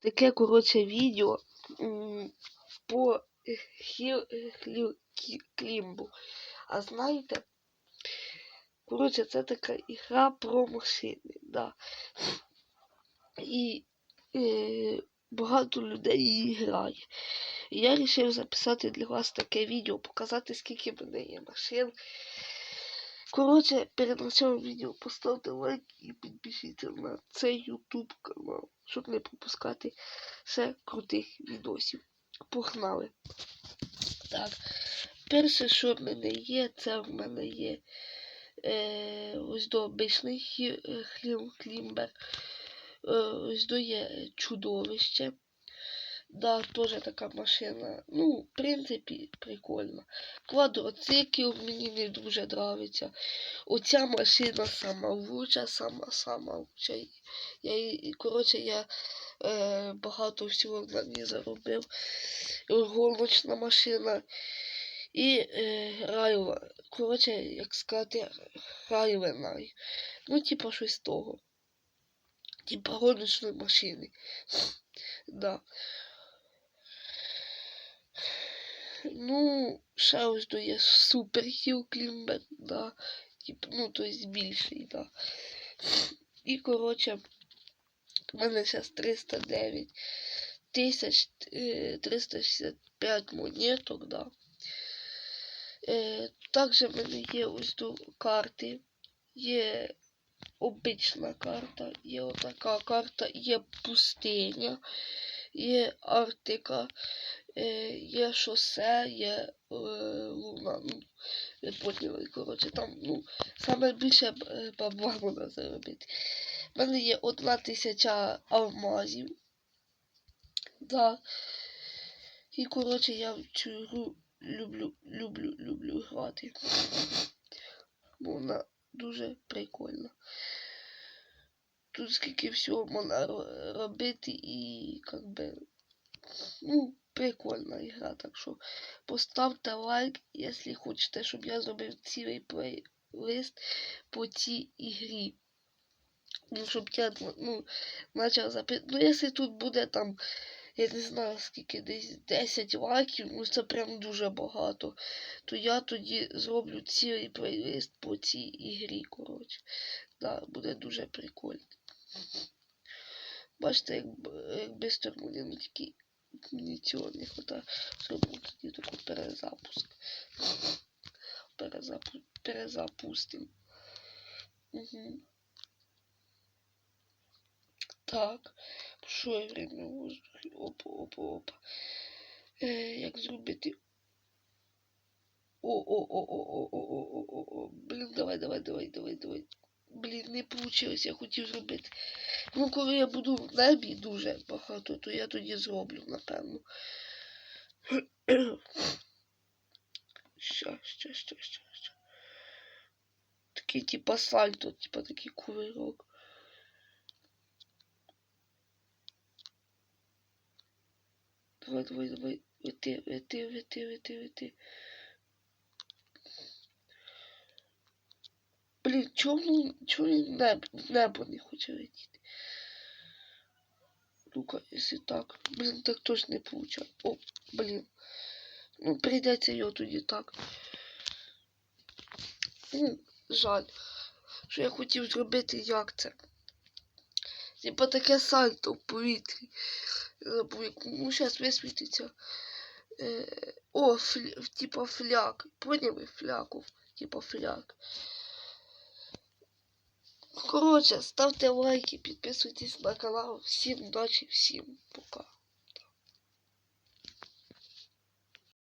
таке коротше відео по Клімбу. А знаєте, коротше, це така ігра про машини, да. І е, багато людей її грає. І я вирішив записати для вас таке відео, показати, скільки в мене є машин. Коротше, перед початком відео поставте лайк і підпишіться на цей YouTube канал, щоб не пропускати ще крутих відосів. Погнали! Так, перше, що в мене є, це в мене є е, ось до обичний е, хлім, клімбер. Е, ось до є чудовище. Да, теж така машина. Ну, в принципі, прикольна. Квадроцикл мені не дуже нравиться. Оця машина сама лучша, сама сама лучша. Я, коротше, я е, багато всього на ній заробив. Гоночна машина. І е, райва. Коротше, як сказати, райвена. Ну, типа щось того. Типа гоночної машини. Да. Ну, ще ось то є супер хіл клімбер, да. Тип, ну, то есть більший, да. І, коротше, в мене зараз 309 тисяч е, 365 монеток, да. Е, також в мене є ось до карти. Є обична карта, є отака карта, є пустиня, є Арктика, е, є шосе, є е, луна. Ну, поняли, коротше, там, ну, саме більше е, бабла можна заробити. У мене є одна тисяча алмазів. Да. І, коротше, я в цю гру люблю, люблю, люблю грати. Бо Вона дуже прикольна. Тут скільки всього можна робити і як би, ну, прикольна ігра. Так що поставте лайк, якщо хочете, щоб я зробив цілий плейлист по цій ігрі. Ну, щоб я ну, почав запитати. Ну, якщо тут буде там, я не знаю скільки, десь 10 лайків, ну це прям дуже багато. То я тоді зроблю цілий плейлист по цій ігрі, коротше. Да, буде дуже прикольно. Бачите, як, як ну, тільки мені цього не хватає. Тоді таку перезапуск. Перезапу... Перезапустим. Угу. Так. Що я время? Опа, опа, опа. Е, як зробити? О, о, о, о, о, о, о, о, о, о. Блін, давай, давай, давай, давай, давай. Блін, не вийшло, я хотів зробити. Ну, коли я буду в небі дуже багато, то я тоді зроблю, напевно. Ща, ща, ща, ща, ща. Такий типа сальто, типа такий кувирок. Давай, давай, давай. Лети, лети, лети, лети, лети. Блін, чому, чому він небо, небо не хоче летіти? Ну-ка, якщо так. Блін, так точно не получаю. О, блін. Ну, прийдеться його тоді так. Ну, жаль. Що я хотів зробити, як це. Типа таке сальто в повітрі. Забув, ну зараз висвітиться. Е, о, флі, типа фляк. Поняли фляку? Типа фляк. Коротше, ставте лайки, підписуйтесь на канал. Всім удачі, всім пока.